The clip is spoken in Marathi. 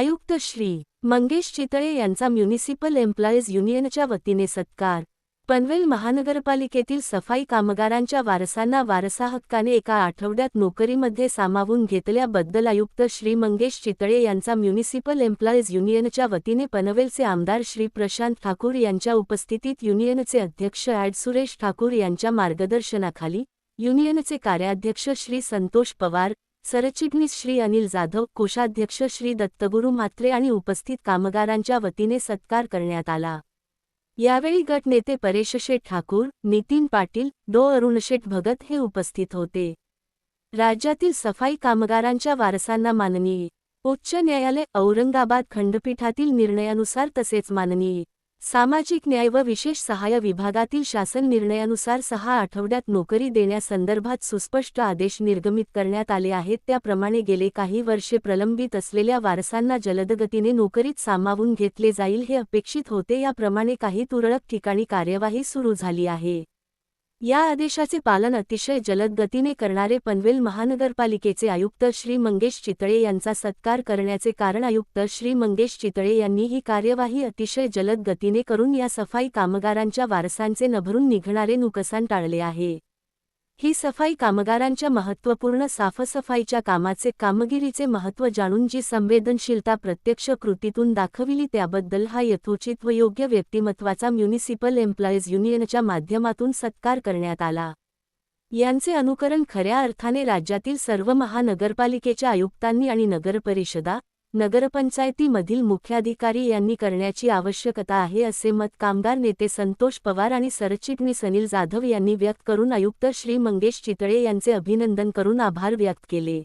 आयुक्त श्री मंगेश चितळे यांचा म्युनिसिपल एम्प्लॉईज युनियनच्या वतीने सत्कार. पनवेल महानगरपालिकेतील सफाई कामगारांच्या वारसांना वारसा हक्काने एका आठवड्यात नोकरीमध्ये सामावून घेतल्याबद्दल आयुक्त श्री मंगेश चितळे यांचा म्युनिसिपल एम्प्लॉईज युनियनच्या वतीने पनवेलचे आमदार श्री प्रशांत ठाकूर यांच्या उपस्थितीत युनियनचे अध्यक्ष ॲड सुरेश ठाकूर यांच्या मार्गदर्शनाखाली युनियनचे कार्याध्यक्ष श्री संतोष पवार सरचिटणीस श्री अनिल जाधव कोषाध्यक्ष श्री दत्तगुरू म्हात्रे आणि उपस्थित कामगारांच्या वतीने सत्कार करण्यात आला. यावेळी गटनेते परेशशेठ ठाकूर नितीन पाटील डो अरुणशेठ भगत हे उपस्थित होते. राज्यातील सफाई कामगारांच्या वारसांना माननीय उच्च न्यायालय औरंगाबाद खंडपीठातील निर्णयानुसार तसेच माननीय सामाजिक न्याय व विशेष सहाय्य विभागातील शासन निर्णयानुसार सहा आठवड्यात नोकरी देण्यासंदर्भात सुस्पष्ट आदेश निर्गमित करण्यात आले आहेत. त्याप्रमाणे गेले काही वर्षे प्रलंबित असलेल्या वारसांना जलदगतीने नोकरीत सामावून घेतले जाईल हे अपेक्षित होते. याप्रमाणे काही तुरळक ठिकाणी कार्यवाही सुरू झाली आहे. या आदेशाचे पालन अतिशय जलद गतीने करणारे पनवेल महानगरपालिकेचे आयुक्त श्री मंगेश चितळे यांचा सत्कार करण्याचे कारण आयुक्त श्री मंगेश चितळे यांनी ही कार्यवाही अतिशय जलद गतीने करून या सफाई कामगारांच्या वारसांचे नभरून निघणारे नुकसान टाळले आहे. ही सफाई कामगारांच्या महत्त्वपूर्ण साफसफाईच्या कामाचे कामगिरीचे महत्त्व जाणून जी संवेदनशीलता प्रत्यक्ष कृतीतून दाखविली त्याबद्दल हा यथोचित व योग्य व्यक्तिमत्वाचा म्युनिसिपल एम्प्लॉईज युनियनच्या माध्यमातून सत्कार करण्यात आला. यांचे अनुकरण खऱ्या अर्थाने राज्यातील सर्व महानगरपालिकेच्या आयुक्तांनी आणि नगरपरिषदा नगरपंचायतीमधील मुख्याधिकारी यांनी करण्याची आवश्यकता आहे असे मत कामगार नेते संतोष पवार आणि सरचिटणीस अनिल जाधव यांनी व्यक्त करून आयुक्त श्री मंगेश चितळे यांचे अभिनंदन करून आभार व्यक्त केले.